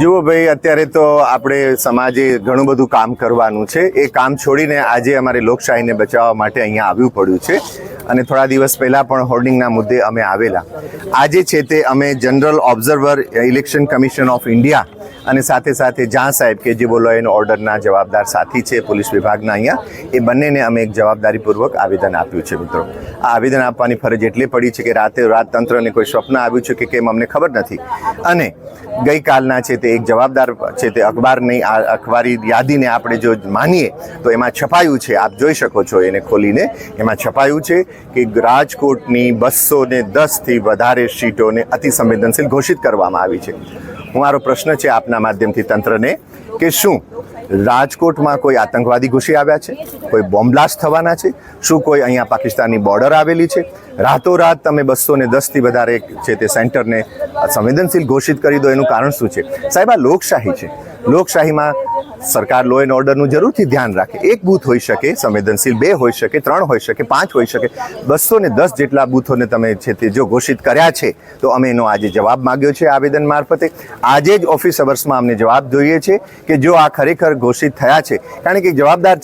જુઓ ભાઈ, અત્યારે તો આપણે સમાજે ઘણું બધું કામ કરવાનું છે. એ કામ છોડીને આજે અમારે લોકશાહીને બચાવવા માટે અહીંયા આવ્યું પડ્યું છે. અને થોડા દિવસ પહેલાં પણ હોર્ડિંગના મુદ્દે અમે આવેલા. આજે છે તે અમે general observer election commission of India અને સાથે સાથે જ્યાં સાહેબ કે જે બોલો એનો ઓર્ડરના જવાબદાર સાથી છે પોલીસ વિભાગના અહીંયા, એ બંનેને અમે એક જવાબદારીપૂર્વક આવેદન આપ્યું છે મિત્રો. આ આવેદન આપવાની ફરજ એટલે પડી છે કે રાતે રાત તંત્રને કોઈ સ્વપ્ન આવ્યું છે કે કેમ અમને ખબર નથી. અને ગઈકાલના છે તે એક જવાબદાર છે તે અખબારની આ અખબારી યાદીને આપણે જો માનીએ, તો એમાં છપાયું છે, આપ જોઈ શકો છો એને ખોલીને. એમાં છપાયું છે કે રાજકોટની બસો ને દસથી વધારે સીટોને અતિ સંવેદનશીલ ઘોષિત કરવામાં આવી છે. મારો પ્રશ્ન છે આપના માધ્યમથી તંત્રને કે શું રાજકોટમાં કોઈ આતંકવાદી ઘૂસી આવ્યા છે? કોઈ બોમ્બલાસ્ટ થવાના છે? શું કોઈ અહીંયા પાકિસ્તાનની બોર્ડર આવેલી છે? રાતોરાત તમે બસો ને દસથી વધારે છે તે સેન્ટરને સંવેદનશીલ ઘોષિત કરી દો, એનું કારણ શું છે? સાહેબ, આ લોકશાહી છે. લોકશાહીમાં સરકાર લો એન્ડ ઓર્ડરનું જરૂરથી ધ્યાન રાખે. એક બૂથ હોઈ શકે, સંવેદનશીલ બે હોઈ શકે, ત્રણ હોઈ શકે, પાંચ હોઈ શકે, બસો ને દસ જેટલા બૂથોને તમે છે તે જો ઘોષિત કર્યા છે, તો અમે એનો આજે જવાબ માગ્યો છે આવેદન મારફતે. આજે જ ઓફિસ અવર્સમાં અમને જવાબ જોઈએ છે કે જો આ ખરેખર ઘોષિત થયા છે, કારણ કે જવાબદાર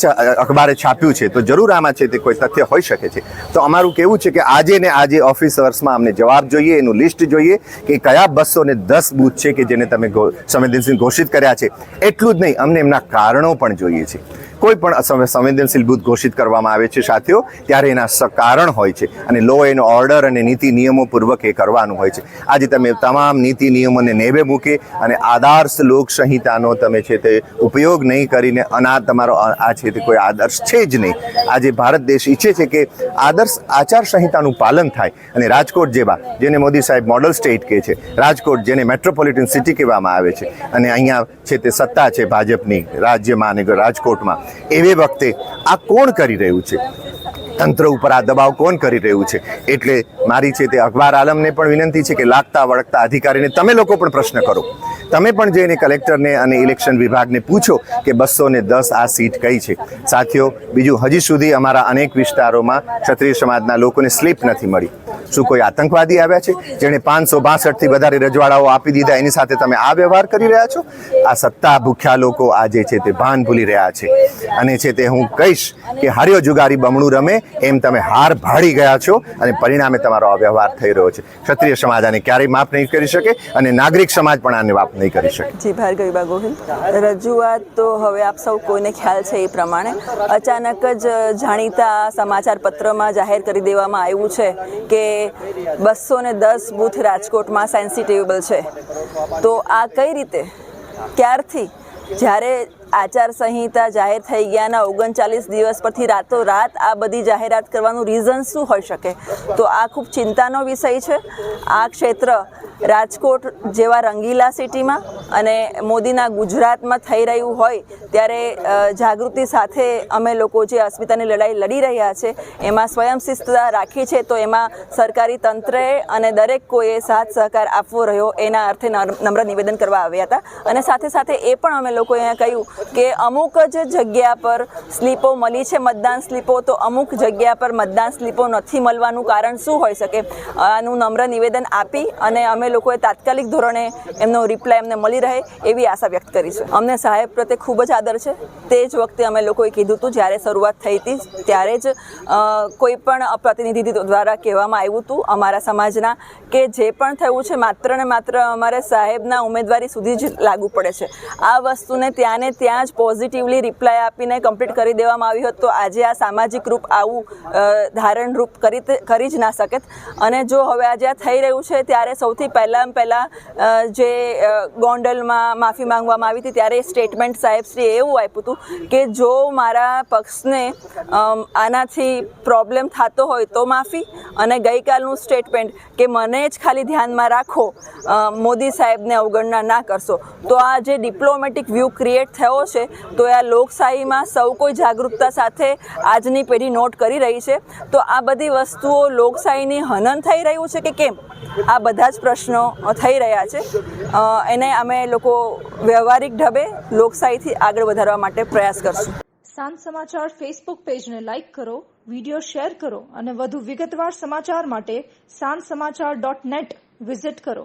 અખબારે છાપ્યું છે, તો જરૂર આમાં છે તે કોઈ તથ્ય હોઈ શકે છે. તો અમારું કેવું છે કે આજે ને આજે ઓફિસ અવર્સમાં અમને જવાબ જોઈએ, એનું લિસ્ટ જોઈએ કે કયા બસો ને દસ બૂથ છે કે જેને તમે સંવેદનશીલ ઘોષિત કર્યા છે. એટલું જ નહીં, અમને એમના કારણો પણ જોઈએ છે. કોઈ પણ સંવેદનશીલ બૂથ ઘોષિત કરવામાં આવે છે સાથીઓ, ત્યારે એના સકારણ કારણ હોય છે અને લો એન્ડ ઓર્ડર અને નીતિ નિયમો પૂર્વક એ કરવાનું હોય છે. આજે તમે તમામ નીતિ નિયમોને નેવે મૂકી અને આદર્શ લોક સંહિતાનો તમે છે તે ઉપયોગ નહીં કરીને અના તમારો આ છે તે કોઈ આદર્શ છે જ નહીં. આજે ભારત દેશ ઈચ્છે છે કે આદર્શ આચાર સંહિતાનું પાલન થાય અને રાજકોટ જેવા, જેને મોદી સાહેબ મોડલ સ્ટેટ કહે છે, રાજકોટ જેને મેટ્રોપોલિટન સિટી કહેવામાં આવે છે અને અહીંયા છે તે સત્તા છે ભાજપની. રાજ્યમાં અને રાજકોટમાં એવી વખતે આ કોણ કરી રહ્યું છે? તંત્ર ઉપર આ દબાવ કોણ કરી રહ્યું છે? એટલે મારી છે તે અખબાર આલમને પણ વિનંતી છે કે લાગતા વળગતા અધિકારીને તમે લોકો પણ પ્રશ્ન કરો. તમે પણ જઈને કલેક્ટરને અને ઇલેક્શન વિભાગને પૂછો કે બસો ને દસ આ સીટ કઈ છે? સાથીઓ, બીજું હજી સુધી અમારા અનેક વિસ્તારોમાં ક્ષત્રિય સમાજના લોકોને સ્લીપ નથી મળી. શું કોઈ આતંકવાદી આવ્યા છે? જેણે પાંચસો બાસઠથી વધારે રજવાડાઓ આપી દીધા. એની સાથે તમે આ વ્યવહાર કરી રહ્યા છો? આ સત્તા ભૂખ્યા લોકો આજે છે તે ભાન ભૂલી રહ્યા છે. અને છે તે હું કહીશ કે હાર્યો જુગારી બમણું રમે એમ તમે હાર ભાડી ગયા છો અને પરિણામે તમારો આ વ્યવહાર થઈ રહ્યો છે. ક્ષત્રિય સમાજ આને ક્યારેય માફ નહીં કરી શકે અને નાગરિક સમાજ પણ આને માફ નહીં કરી શકે. જી ભાર્ગવીબા ગોહિલ રજૂઆત તો હવે આપ સૌ કોઈને ખ્યાલ છે એ પ્રમાણે. અચાનક જ જાણીતા સમાચાર પત્રમાં જાહેર કરી દેવામાં આવ્યું છે કે બસો ને દસ બૂથ રાજકોટમાં સેન્સિટેબલ છે. તો આ કઈ રીતે? ક્યારથી? જ્યારે આચારસંહિતા જાહેર થઈ ગયાના ઓગણચાલીસ દિવસ પરથી રાતો રાત આ બધી જાહેરાત કરવાનું રીઝન શું હોઈ શકે? તો આ ખૂબ ચિંતાનો વિષય છે. આ ક્ષેત્ર રાજકોટ જેવા રંગીલા સિટીમાં અને મોદીના ગુજરાતમાં થઈ રહ્યું હોય ત્યારે જાગૃતિ સાથે અમે લોકો જે અસ્મિતાની લડાઈ લડી રહ્યા છે, એમાં સ્વયંશિસ્તતા રાખી છે, તો એમાં સરકારી તંત્રએ અને દરેક કોઈએ સાથ સહકાર આપવો રહ્યો એના અર્થે નમ્ર નિવેદન કરવા આવ્યા હતા. અને સાથે સાથે એ પણ અમે લોકોએ અહીંયા કહ્યું કે અમુક જ જગ્યા પર સ્લીપો મળી છે મતદાન સ્લીપો, તો અમુક જગ્યા પર મતદાન સ્લીપો નથી મળવાનું કારણ શું હોઈ શકે? આનું નમ્ર નિવેદન આપી અને અમે લોકોએ તાત્કાલિક ધોરણે એમનો રિપ્લાય એમને મળી રહે એવી આશા વ્યક્ત કરી છે. અમને સાહેબ પ્રત્યે ખૂબ જ આદર છે. તે જ વખતે અમે લોકોએ કીધું હતું જ્યારે શરૂઆત થઈ હતી, ત્યારે જ કોઈ પણ પ્રતિનિધિ દ્વારા કહેવામાં આવ્યું હતું અમારા સમાજના કે જે પણ થયું છે, માત્ર ને માત્ર અમારે સાહેબના ઉમેદવારી સુધી જ લાગુ પડે છે. આ વસ્તુને ત્યાં ને ત્યાં જ પોઝિટિવલી રિપ્લાય આપીને કમ્પ્લીટ કરી દેવામાં આવ્યું હોત તો આજે આ સામાજિક રૂપ આવું ધારણ રૂપ કરી જ ના શકત. અને જો હવે આજે આ થઈ રહ્યું છે, ત્યારે સૌથી પહેલાં પહેલાં જે ગોંડલમાં માફી માંગવામાં આવી હતી, ત્યારે સ્ટેટમેન્ટ સાહેબશ્રીએ એવું આપ્યું હતું કે જો મારા પક્ષને આનાથી પ્રોબ્લેમ થતો હોય તો માફી. અને ગઈકાલનું સ્ટેટમેન્ટ કે મને જ ખાલી ધ્યાનમાં રાખો મોદી સાહેબને અવગણના ના કરશો. તો આ જે ડિપ્લોમેટિક વ્યૂ ક્રિએટ થયો છે, તો આ લોકશાહીમાં સૌ કોઈ જાગૃતતા સાથે આજની પેઢી નોટ કરી રહી છે. તો આ બધી વસ્તુઓ લોકશાહીની હનન થઈ રહ્યું છે કે કેમ? આ બધા જ પ્રશ્નો થઈ રહ્યા છે. એને અમે લોકો વ્યવહારિક ઢબે લોકશાહીથી આગળ વધારવા માટે પ્રયાસ કરશું. સાંજ સમાચાર ફેસબુક પેજને લાઇક કરો વીડિયો શેર કરો અને વધુ વિગતવાર સમાચાર માટે સાંજ સમાચાર ડોટ નેટ વિઝિટ કરો.